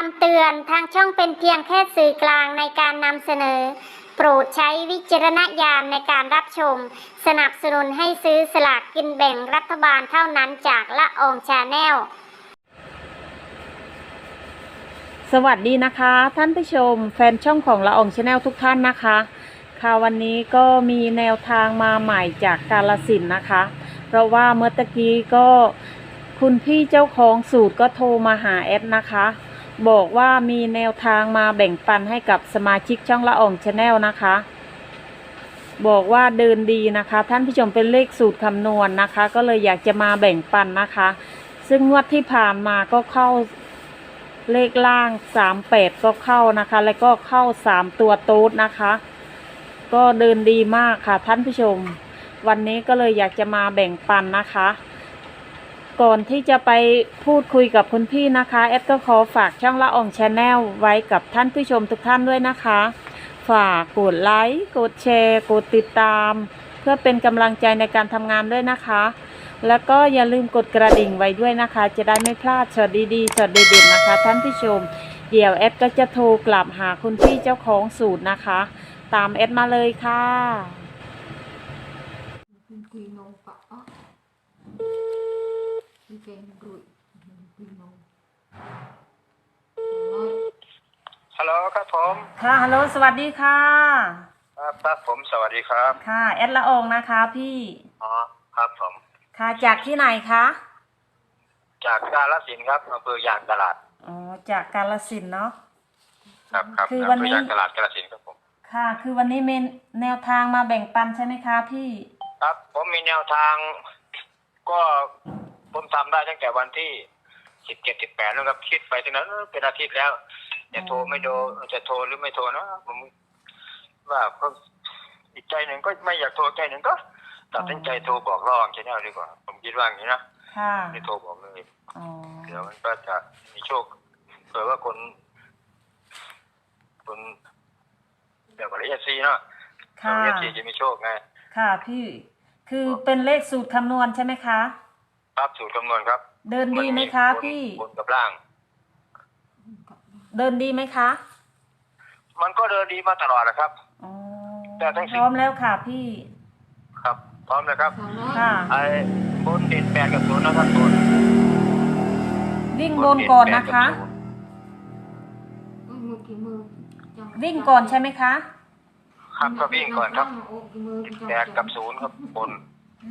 คำเตือนทางช่องเป็นเพียงแค่สื่อกลางในการนำเสนอ โปรดใช้วิจารณญาณในการรับชม สนับสนุนให้ซื้อสลากกินแบ่งรัฐบาลเท่านั้นจากละอองชาแนล สวัสดีนะคะ ท่านผู้ชม แฟนช่องของละอองชาแนลทุกท่านนะคะ ค่ะวันนี้ก็มีแนวทางมาใหม่จากกาลสินนะคะ เพราะว่าเมื่อตะกี้ก็คุณพี่เจ้าของสูตรก็โทรมาหาแอดนะคะ บอกว่ามีแนวทางมาแบ่งปันให้กับสมาชิกช่องละอองชาแนลนะคะ บอกว่าเดินดีนะคะ ท่านผู้ชมเป็นเลขสูตรคำนวณนะคะ ก็เลยอยากจะมาแบ่งปันนะคะ ซึ่งงวดที่ผ่านมาก็เข้าเลขล่างสามแปดก็เข้านะคะ แล้วก็เข้าสามตัวโต๊ดนะคะ ก็เดินดีมากค่ะท่านผู้ชม วันนี้ก็เลยอยากจะมาแบ่งปันนะคะ ก่อนที่จะไปพูดคุยกับคุณพี่นะคะ แอดก็ขอฝากช่องละอองชาแนลไว้กับท่านผู้ชมทุกท่านด้วยนะคะ ฝากกดไลค์กดแชร์ กดติดตาม เพื่อเป็นกำลังใจในการทำงานด้วยนะคะ แล้วก็อย่าลืมกดกระดิ่งไว้ด้วยนะคะ จะได้ไม่พลาดช็อตดีๆช็อตเด็ดๆนะคะ ท่านผู้ชม เดี๋ยวแอดก็จะโทรกลับหาคุณพี่เจ้าของสูตรนะคะ ตามแอดมาเลยค่ะ คุยนงปะอ๋อมีเกงกรุยคุยนงน้อยฮัลโหลครับผมค่ะฮัลโหลสวัสดีค่ะ ครับครับผมสวัสดีครับค่ะ แอดละอองนะคะพี่อ๋อครับผม ค่ะจากที่ไหนคะจากกาลสินธุ์ครับอำเภอยางตลาดอ๋อจากกาลสินธุ์เนาะ ครับครับคือวันนี้อำเภอยางตลาดกาลสินธุ์ครับผมค่ะ คือวันนี้มีแนวทางมาแบ่งปันใช่ไหมคะพี่ ครับ ผมมีแนวทาง ก็ ผมทำได้ตั้งแต่วันที่สิบเจ็ดสิบแปดแล้วครับคิดไปถึงนั้นเออเป็นอาทิตย์แล้วจะโทรไม่โดจะโทรหรือไม่โทรนะผมว่าก็อีกใจหนึ่งก็ไม่อยากโทรใจหนึ่งก็ตัดสินใจโทรบอกรองชแนลดีกว่า ผมคิดว่าอย่างนี้นะค่ะไม่โทรบอกเลยอ๋อเดี๋ยวมันก็จะมีโชคเผื่อว่าคนคนเดี๋ยวกับเอฟซีเนาะค่ะเอฟซีจะมีโชคไงค่ะพี่คือเป็นเลขสูตรคำนวณใช่ไหมคะ ครับสูตรคำนวณครับ เดินดีไหมคะบนพี่ บนกับล่าง เดินดีไหมคะมันก็เดินดีมาตลอดนะครับ อ๋อแต่ทั้งพสิบร้อมแล้วค่ะพี่ ครับ พร้อมนะครับสาวน้อยค่ะ ไอ้บนเด่นแปดกับศูนย์นะครับบนวิ่งบนก่อนนะคะ มือกี่มือวิ่งก่อนใช่ไหมคะ ครับก็วิ่งก่อนครับโอ้กี่มือแปดกับศูนย์ครับบน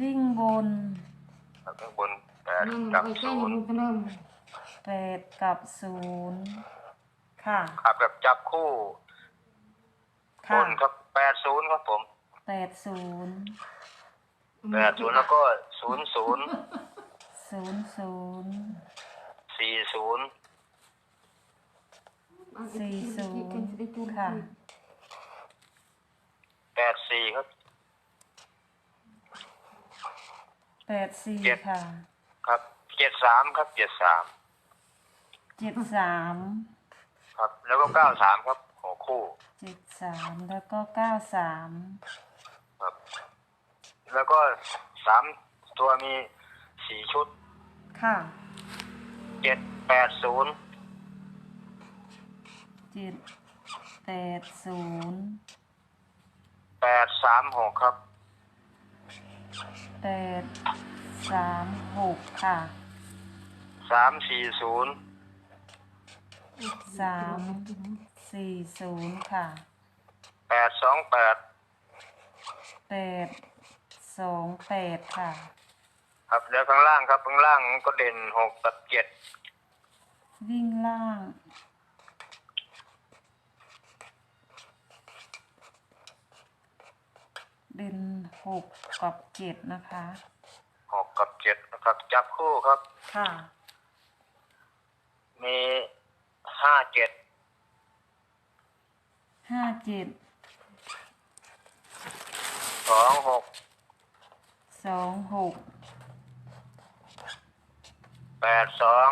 วิ่งบนครับ ข้างบนแปดนั่งกับไอ้แค่ศูยังนย์มือกันเริ่มแปดกับศูนย์ค่ะครับแบบจับคู่บค่ะนครับแปดศูนย์ครับผมแปดศูนย์แปดศูนย์แล้วก็ศูนย์ศูนย์ศูนย์ศูนย์สี่ศูนย์สี่ศูนย์ค่ะแปดสี่ครับ แปดสี่เจ็ด ค่ะครับเจ็ดสามครับเจ็ดสามเจ็ดสามครับ แล้วก็เก้าสามครับหัวคู่เจ็ดสามแล้วก็เก้าสามครับ แล้วก็สามตัวมีสี่ชุดค่ะเจ็ดแปดศูนย์เจ็ดแปดศูนย์แปดสามหกครับ แปดสามหกค่ะสามสี่ศูนย์สามสี่ศูนย์ค่ะแปดสองแปดแปดสองแปดค่ะ ครับแล้วข้างล่างครับข้างล่างก็เด่นหกกับเจ็ดวิ่งล่าง เด่น หกกับเจ็ดนะคะ หกกับเจ็ดนะครับ จับคู่ครับ ค่ะ มีห้าเจ็ดห้าเจ็ด สองหกสองหก แปดสอง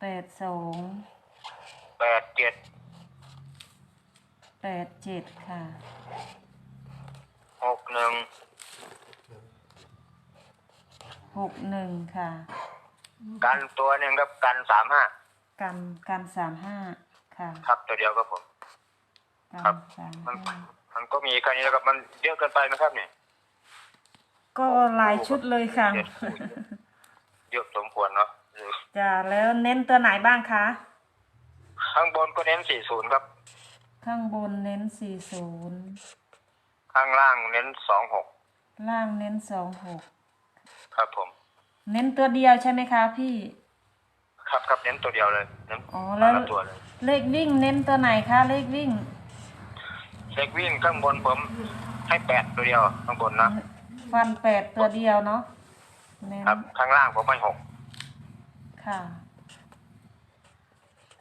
แปดสอง แปดเจ็ดแปดเจ็ดค่ะหกห นึ่งหกหนึ่งค่ะกันตัวหนึ่งครับกันสามห้ากันกันสามห้าค่ะครับตัวเดียวครับผมกัครับนสามมันห้ามันก็มีแค่นี้แล้วครับมันเยอะเกินไปนะครับเนี่ยก็หลายชุดเลยค่ะเจ็ดคู่เยอะสมควรเนาะจ้ะแล้วเน้นตัวไหนบ้างคะ ข้างบนก็เน้นสี่ศูนย์ครับ ข้างบนเน้นสี่ศูนย์ ข้างล่างเน้นสองหกล่างเน้นสองหกครับผม เน้นตัวเดียวใช่ไหมคะพี่ ครับครับเน้นตัวเดียวเลยเน้นอ๋อแล้วละตัวเลยเลขวิ่งเน้นตัวไหนคะเลขวิ่งเช็ควิ่งข้างบนผมให้แปดตัวเดียวข้างบนนะฟันแปดตัวเดียวเนาะเน้นครับ ข้างล่างผมให้หกค่ะ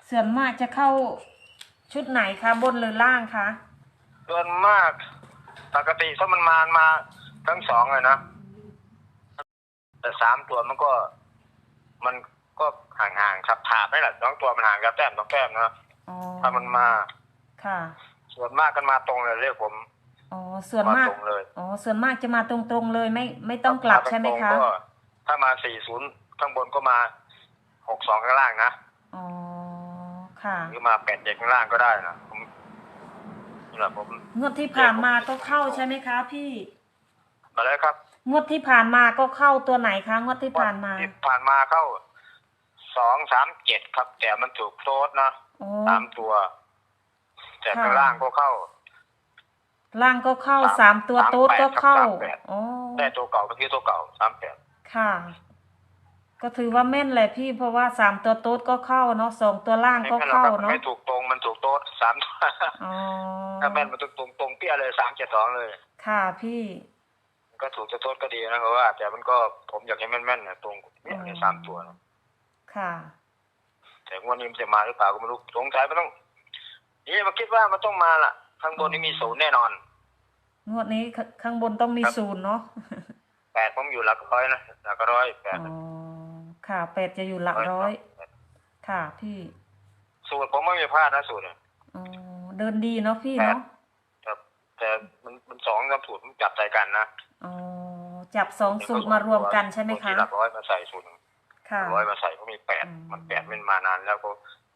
ส่วนมากจะเข้าชุดไหนคะบนหรือล่างคะส่วนมาก ปกติถ้ามันมามาทั้งสองเลยนะแต่สามตัวมันก็ มันก็ห่างๆครับถาบไม่แหละสองตัวมันห่างกันแต้มสองแต้มนะอ๋อถ้ามันมา ค่ะ ส่วนมากกันมาตรงเลยเรียกผมอ๋อ ส่วนมากตรงเลยอ๋อ ส่วนมากจะมาตรงๆเลยไม่ ไม่ต้องกลับใช่ไหมคะถ้าตรงๆก็ถ้ามาสี่ศูนย์ข้างบนก็มาหกสองข้างล่างนะ อ๋อ ค่ะ หรือมาแปดเจ็ดข้างล่างก็ได้นะ ผมนี่แหละผมงวดที่ผ่านมาก็เข้าใช่ไหมคะ พี่มาแล้วครับ งวดที่ผ่านมาก็เข้าตัวไหนคะงวดที่ผ่านมาที่ผ่านมาเข้าสองสามเจ็ดครับ แต่มันถูกโทษนะอ๋อสามตัว แต่ค่ะข้างล่างก็เข้า ล่างก็เข้าสามสามตัวสามโต๊ดแปดก็เข้าครับสามแปดอ๋อได้ตัวเก่าเมื่อกี้ตัวเก่าสามแปดค่ะ ก็ถือว่าแม่นแหละพี่เพราะว่าสามตัวโต๊ดก็เข้าเนาะสองตัวล่างไม่ก็แม่นหรอกเข้าครับมันเนาะไม่ถูกตรง มันถูกโต๊ดสามตัวอ๋อถ้าแม่นมันถูกตรงตรงเปี้ยเลยสามเจ็ดสองเลย ค่ะพี่ ก็ถูกจะโทษก็ดีนะเพราะว่า แต่มันก็ผมอยากให้แม่นๆเนี่ยตรงเนี่ยในสามตัวนะค่ะ แต่งวันนี้มันจะมาหรือเปล่าก็ไม่รู้สงสัยมันต้องนี่มาคิดว่ามันต้องมาล่ะ ข้างบนนี่มีศูนย์แน่นอนงวดนี้ขข้างบนต้องมีครับศูนย์เนาะแปดผมอยู่หลักร้อยนะหลักร้อยแปดอ๋อค่ะแปดจะอยู่หลักร้อย ค่ะพี่ สูตรผมไม่มีพลาดนะสูตรเนี่ยอ๋อเดินดีเนาะพี่เนาะครับแต่มันมันสองกับสูตรมันจับใจกันนะอ๋อจับสองสูตรมารวมกันใช่ไหมบางคะทีหลักร้อยมาใส่สูตรหนึ่งค่ะร้อยมาใส่ก็มีแปดอืมมันแปดมันมานานแล้วก็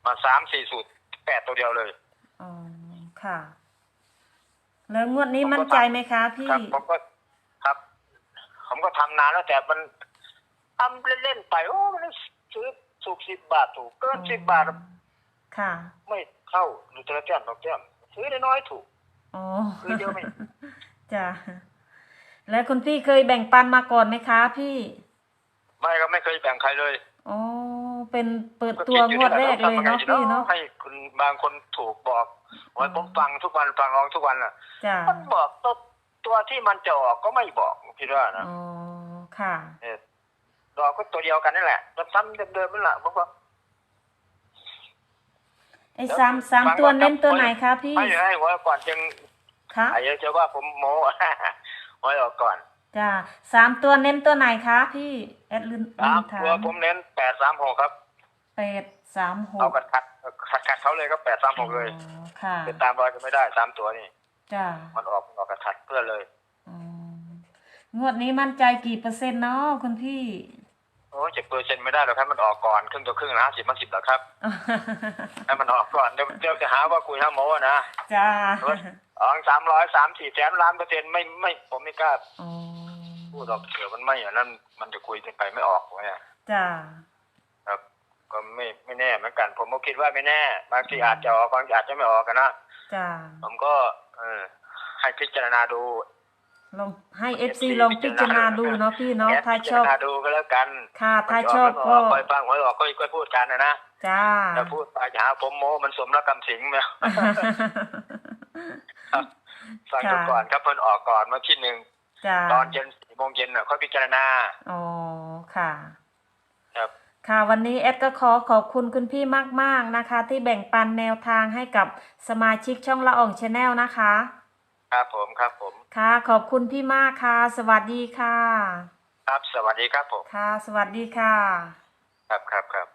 มาสามสี่สูตรแปดตัวเดียวเลยอ๋อค่ะ แล้วงวดนี้มั่นใจไหมคะพี่ครับผมก็ครับ ผมก็ทำนานแล้วแต่มันทำเล่นๆไปโอ้มันซื้อถูกสิบบาทถูกเกินสิบบาท ค่ะ ไม่เข้าหรือตัวละแก้มสองแก้มซื้อได้น้อยถูกอ๋อคือเดียวไม่จ้ะแล้วคุณพี่เคยแบ่งปันมาก่อนไหมคะพี่ ไม่ก็ไม่เคยแบ่งใครเลยอ๋อเป็นเปิดตัวงวดแรกเลยเนาะพี่เนาะให้คุณบางคนถูกบอกว่าผมฟังทุกวันฟังร้องทุกวันอะจ้ะมันบอกตัวตัวที่มันจะออกก็ไม่บอกคิดว่านะอ๋อค่ะเออดอกก็ตัวเดียวกันนี่แหละซ้ำๆเดิมๆนั่นแหละผมว่า ไอ้สามสามตัวเน้นตัวไหนคะพี่ให้ให้ไว้ก่อนจึงคะไอ้เดี๋ยวจะว่าผมโม้ไว้ออกก่อนจ้ะสามตัวเน้นตัวไหนคะพี่แอดลืนสามถาตัวผมเน้นแปดสามหกครับแปดสามหเอากกัดคัดคัดคัดเขาเลยก็แปดสามหกเลยอ๋อค่ะเป็นตามรอยก็ไม่ได้สามตัวนี่จ้ะมันออกออกกัดคัดเพื่อเลยอ๋องวดนี้มั่นใจกี่เปอร์เซ็นต์เนาะคุณพี่ โอ้เจ็ดเปอร์เซ็นต์ไม่ได้หรอกครับ มันออกก่อนครึ่งต่อครึ่งนะสิบมาสิบแล้วครับให้มันออกก่อนเดี๋ยวเดี๋ยวจะหาว่าคุยห้าโมนะจ้าออกสามร้อยสามสี่แสนล้านเปอร์เซ็นต์ไม่ไม่ผมไม่กล้าอ๋อพูดหรอกเดี๋ยวมันไม่อย่างนั้นมันจะคุยกันไปไม่ออกไงจ้าครับก็ไม่ไม่แน่เหมือนกัน ผมก็คิดว่าไม่แน่บางทีอาจจะออกบางทีอาจจะไม่ออกกันนะจ้าผมก็ เออให้พิจารณาดู ลองให้เอฟซีลองพิจารณาดูเนาะพี่เนาะแอดถ้าพิชจารอบณาดูก็แล้วกัน ค่ะถ้าชอบก็ก็คอยฟังหวยออกก็ค่อยพูดกันนะนะจ้าถ้าพูดไปจะหาผมโมมันสมรักคำสิงไหมครับฟังดูค่ะก่อนครับเพิ่นออกก่อนเมื่อที่หนึ่งจ้าตอนเย็นสี่โมงเย็นน่ะค่อยพิจารณาอ๋อค่ะ ครับค่ะวันนี้แอดก็ขอขอบคุณคุณพี่มาก ๆนะคะ ที่แบ่งปันแนวทางให้กับสมาชิกช่องละอ่องชาแนลนะคะ ครับผมครับผม ค่ะ ขอบคุณพี่มากค่ะ สวัสดีค่ะ ครับ สวัสดีครับผม ค่ะ สวัสดีค่ะ ครับครับครับ